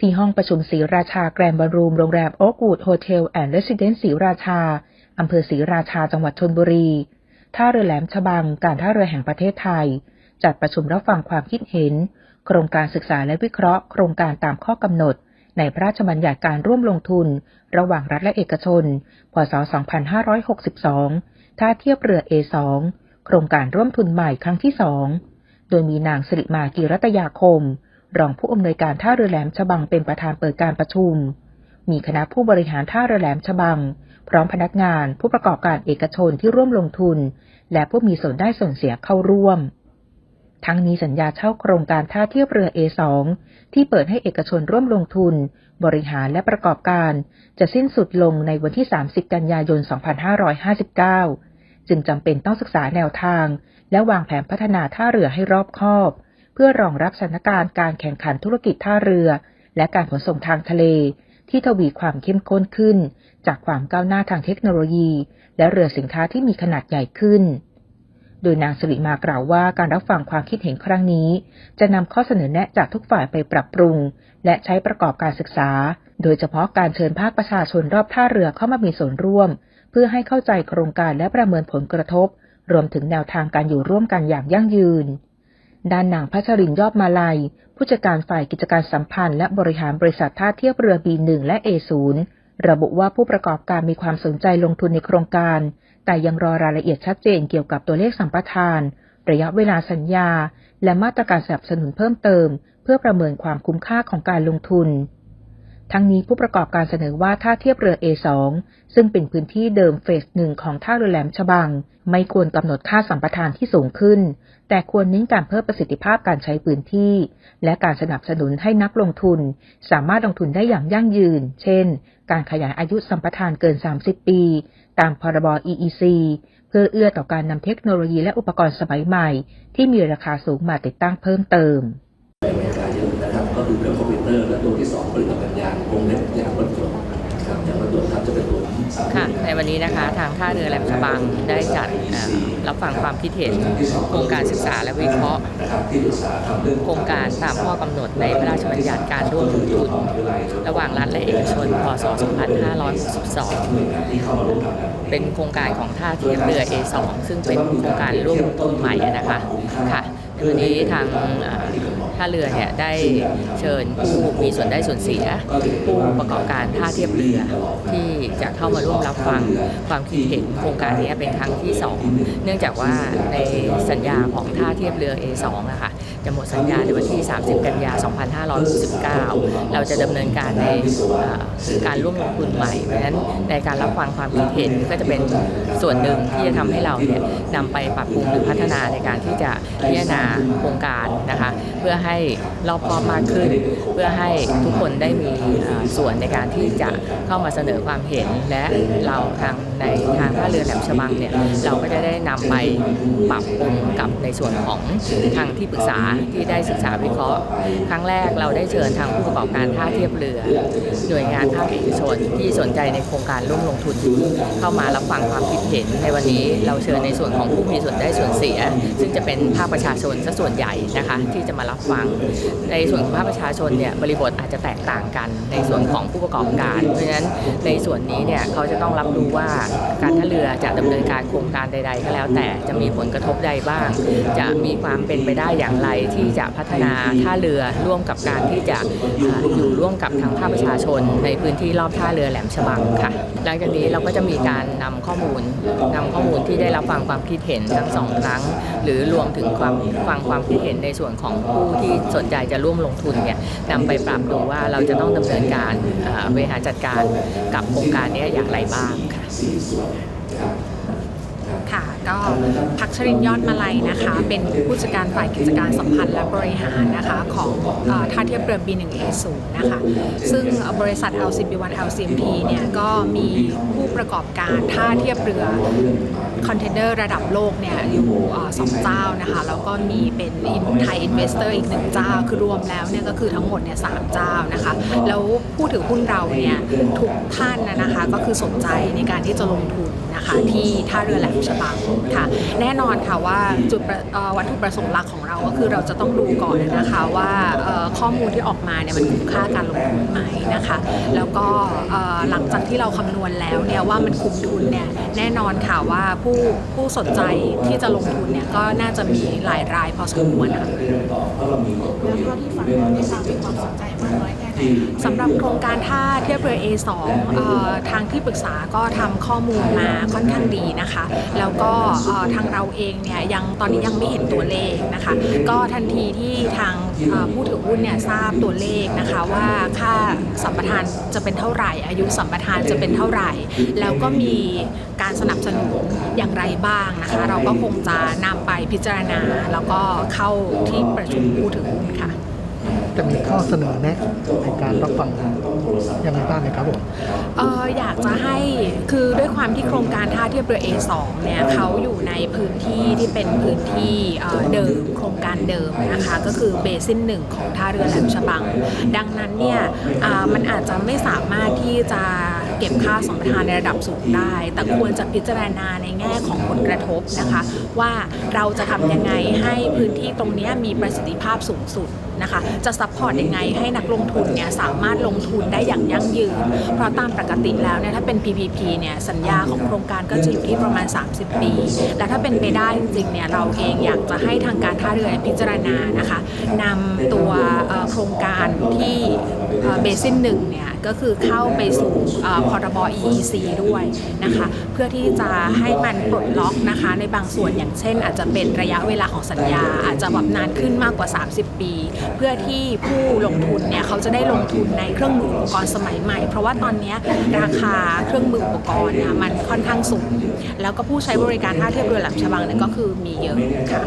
ที่ห้องประชุมศรีราชาแกรนด์บอลรูมโรงแรมโอ๊กวูดโฮเทลแอนด์เรสซิเดนซ์ศรีราชา อำเภอศรีราชาจังหวัดชนบุรี ท่าเรือแหลมฉบัง การท่าเรือแห่งประเทศไทย จัดประชุมรับฟังความคิดเห็น โครงการศึกษาและวิเคราะห์ โครงการตามข้อกำหนด ในพระราชบัญญัติการร่วมลงทุน ระหว่างรัฐและเอกชน พศ 2562 ท่าเทียบเรือ A2 โครงการร่วมทุนใหม่ครั้งที่สอง โดยมีนางสิริมากีรัตยาคม รองผู้อำนวยการท่าเรือแหลมฉบังเป็นประธานเปิดการประชุม มีคณะผู้บริหารท่าเรือแหลมฉบัง พร้อมพนักงาน ผู้ประกอบการเอกชนที่ร่วมลงทุน และผู้มีส่วนได้ส่วนเสียเข้าร่วม ทั้งนี้สัญญาเช่าโครงการท่าเทียบเรือ A2 ที่เปิดให้เอกชนร่วมลงทุน บริหารและประกอบการ จะสิ้นสุดลงในวันที่ 30 กันยายน 2559 จึงจำเป็นต้องศึกษาแนวทาง และวางแผนพัฒนาท่าเรือให้รอบคอบ พื่อรองรับสถานการณ์การแข่งขันธุรกิจท่าเรือ และการขนส่งทางทะเล ที่ทวีความเข้มข้นขึ้น จากความก้าวหน้าทางเทคโนโลยี และเรือสินค้าที่มีขนาดใหญ่ขึ้น โดยนางสิริมากล่าวว่าการรับฟังความคิดเห็นครั้งนี้ จะนำข้อเสนอแนะจากทุกฝ่ายไปปรับปรุง และใช้ประกอบการศึกษา โดยเฉพาะการเชิญภาคประชาชนรอบท่าเรือเข้ามามีส่วนร่วม เพื่อให้เข้าใจโครงการและประเมินผลกระทบ รวมถึงแนวทางการอยู่ร่วมกันอย่างยั่งยืน ด้านนางพัชรินยอดมาลัย ผู้จัดการฝ่ายกิจการสัมพันธ์และบริหารบริษัทท่าเทียบเรือ B1 และ A0 ระบุว่าผู้ประกอบการมีความสนใจลงทุนในโครงการ แต่ยังรอรายละเอียดชัดเจนเกี่ยวกับตัวเลขสัมปทาน ระยะเวลาสัญญา และมาตรการสนับสนุนเพิ่มเติม เพื่อประเมินความคุ้มค่าของการลงทุน ทั้งนี้ผู้ประกอบการเสนอว่าท่าเทียบเรือ A2 ซึ่งเป็นพื้นที่เดิมเฟสหนึ่งของท่าเรือแหลมฉบัง ไม่ควรกำหนดค่าสัมปทานที่สูงขึ้น แต่ควรเน้นการเพิ่มประสิทธิภาพการใช้พื้นที่ และการสนับสนุนให้นักลงทุน สามารถลงทุนได้อย่างยั่งยืน เช่น การขยายอายุสัมปทานเกิน 30 ปี ตามพรบ EEC เพื่อเอื้อต่อการนำเทคโนโลยีและอุปกรณ์สมัยใหม่ ที่มีราคาสูงมาติดตั้งเพิ่มเติม อะนะครับก็คือเครื่องคอมพิวเตอร์ และตัวที่สองผลิตภัณฑ์ยางวงเล็บยางรถยนต์นะครับยางรถยนต์ครับจะเป็นตัวที่สามค่ะในวันนี้นะคะทางท่าเรือแหลมฉบังได้จัดเอ่อรับฟังความคิดเห็นโครงการศึกษาและวิเคราะห์นะครับที่ปรึกษาทำเรื่องโครงการตามข้อกำหนดในพระราชบัญญัติการร่วมลงทุนระหว่างรัฐและเอกชนพศ 2562ที่เข้ามาร่วมทำงานเป็นโครงการของท่าเทียบเรือ A2 ซึ่งเป็นโครงการร่วมลงทุนใหม่นะคะค่ะ ในวันนี้ทางท่าเรือเนี่ยได้เชิญผู้มีส่วนได้ส่วนเสีย ผู้ประกอบการท่าเทียบเรือที่จะเข้ามาร่วมรับฟังความคิดเห็นโครงการนี้เป็นครั้งที่ 2 เนื่องจากว่าในสัญญาของท่าเทียบเรือ A2 นะค่ะจะหมดสัญญาในวันที่ 30 กันยา 2569 เราจะดำเนินการในการร่วมลงทุนใหม่ เพราะฉะนั้นในการรับฟังความคิดเห็นก็จะเป็นส่วนหนึ่งที่จะทำให้เราเนี่ยนำไปปรับปรุงหรือพัฒนาในการที่จะพิจารณาโครงการนะคะ เพื่อให้รอบคอบมากขึ้น เพื่อให้ทุกคนได้มีส่วนในการที่จะเข้ามาเสนอความเห็น และเราทางในทางท่าเรือแหลมฉบังเนี่ยเราก็จะได้นำไปปรับปรุงกับในส่วนของทางที่ปรึกษาที่ได้ศึกษาวิเคราะห์ ครั้งแรกเราได้เชิญทางผู้ประกอบการท่าเทียบเรือ หน่วยงานภาคเอกชนที่สนใจในโครงการร่วมลงทุนเข้ามารับฟังความคิดเห็นในวันนี้เราเชิญในส่วนของผู้มีส่วนได้ส่วนเสีย ซึ่งจะเป็นภาคประชาชนซะส่วนใหญ่นะคะที่จะมารับฟัง ในส่วนของภาคประชาชนเนี่ยบริบทอาจจะแตกต่างกันในส่วนของผู้ประกอบการ เพราะฉะนั้นในส่วนนี้เนี่ยเขาจะต้องรับรู้ว่าการท่าเรือจะดำเนินการโครงการใด ๆ ก็แล้ว แต่จะมีผลกระทบใดบ้าง จะมีความเป็นไปได้อย่างไรที่จะพัฒนาท่าเรือร่วมกับการที่จะอยู่ร่วมกับทางภาคประชาชน ในพื้นที่รอบท่าเรือแหลมฉบังค่ะ หลังจากนี้เราก็จะมีการนำข้อมูลนำข้อมูลที่ได้รับฟังความคิดเห็นทั้งสองครั้ง หรือรวมถึงความฟังความคิดเห็นในส่วนของผู้ที่สนใจจะร่วมลงทุนเนี่ยนำไปปรับดูว่าเราจะต้องดำเนินการบริหารจัดการกับโครงการนี้อย่างไรบ้างค่ะค่ะก็พักชรินยอดมาลัยนะคะ เป็นผู้จัดการฝ่ายกิจการสัมพันธ์และบริหารนะคะของอท่าเทียบเรือ B1A0 นะคะซึ่งบริษัท LCB1 LCMP เนี่ยก็มีผู้ประกอบการท่าเทียบเรือ คอนเทนเนอร์ระดับโลกเนี่ยอยู่สองเจ้านะคะแล้วก็มีเป็นไทยอินเวสเตอร์อีกหนึ่งเจ้า คือรวมแล้วเนี่ยก็คือทั้งหมดเนี่ยสามเจ้านะคะแล้วผู้ถือหุ้นเราเนี่ยทุกท่านนะคะก็คือสนใจในการที่จะลงทุน นะคะที่ท่าเรือแหลมฉบังค่ะ แน่นอนค่ะว่าจุดวัตถุประสงค์หลักของเราก็คือเราจะต้องดูก่อนนะคะว่าข้อมูลที่ออกมาเนี่ยมันคุ้มค่าการลงทุนไหมนะคะ แล้วก็หลังจากที่เราคำนวณแล้วเนี่ยว่ามันคุ้มทุนเนี่ยแน่นอนค่ะว่าผู้ผู้สนใจที่จะลงทุนเนี่ยก็น่าจะมีหลายรายพอสมควรค่ะแล้วก็ที่ฝันว่าได้ทางมีความสนใจมากน้อยแค่ สำหรับโครงการท่าเทียบเรือ A2 เอ่อทางที่ปรึกษาก็ทำข้อมูลมาค่อนข้างดีนะคะ แล้วก็ทางเราเองเนี่ยยังตอนนี้ยังไม่เห็นตัวเลขนะคะ ก็ทันทีที่ทางผู้ถือหุ้นเนี่ยทราบตัวเลขนะคะว่าค่าสัมปทานจะเป็นเท่าไหร่ อายุสัมปทานจะเป็นเท่าไหร่ แล้วก็มีการสนับสนุนอย่างไรบ้างนะคะ เราก็คงจะนำไปพิจารณา แล้วก็เข้าที่ประชุมผู้ถือหุ้นค่ะ จะมีข้อเสนอแนะในการรับฟังยังไงบ้างไหมครับผมเอออยากจะให้คือด้วยความที่โครงการท่าเทียบเรือ A2 เนี่ยเขาอยู่ในพื้นที่ที่เป็นพื้นที่เดิมโครงการเดิมนะคะก็คือเบสินหนึ่งของท่าเรือแหลมฉบัง ดังนั้นเนี่ยมันอาจจะไม่สามารถที่จะ เก็บค่าสัมปทานในระดับสูงได้ แต่ควรจะพิจารณาในแง่ของผลกระทบนะคะ ว่าเราจะทำยังไงให้พื้นที่ตรงนี้มีประสิทธิภาพสูงสุดนะคะจะซัพพอร์ตยังไงให้นักลงทุนเนี่ยสามารถลงทุนได้อย่างยั่งยืน เพราะตามปกติแล้วเนี่ยถ้าเป็น PPP เนี่ยสัญญาของโครงการก็จะอยู่ที่ประมาณ 30 ปี และถ้าเป็นไปได้จริงๆเนี่ยเราเองอยากจะให้ทางการท่าเรือพิจารณานะคะนำตัวโครงการที่เบสินหนึ่งเนี่ยก็คือเข้าไปสู่พรบ EEC ด้วยนะคะ เพื่อที่จะให้มันปลดล็อกนะคะในบางส่วนอย่างเช่น อาจจะเป็นระยะเวลาของสัญญา อาจจะแบบนานขึ้นมากกว่า 30 ปี เพื่อที่ผู้ลงทุนเนี่ยเขาจะได้ลงทุนในเครื่องมืออุปกรณ์สมัยใหม่ เพราะว่าตอนเนี้ยราคาเครื่องมืออุปกรณ์เนี่ยมันค่อนข้างสูง แล้วก็ผู้ใช้บริการท่าเทียบเรือแหลมฉบังเนี่ยก็คือมีเยอะค่ะ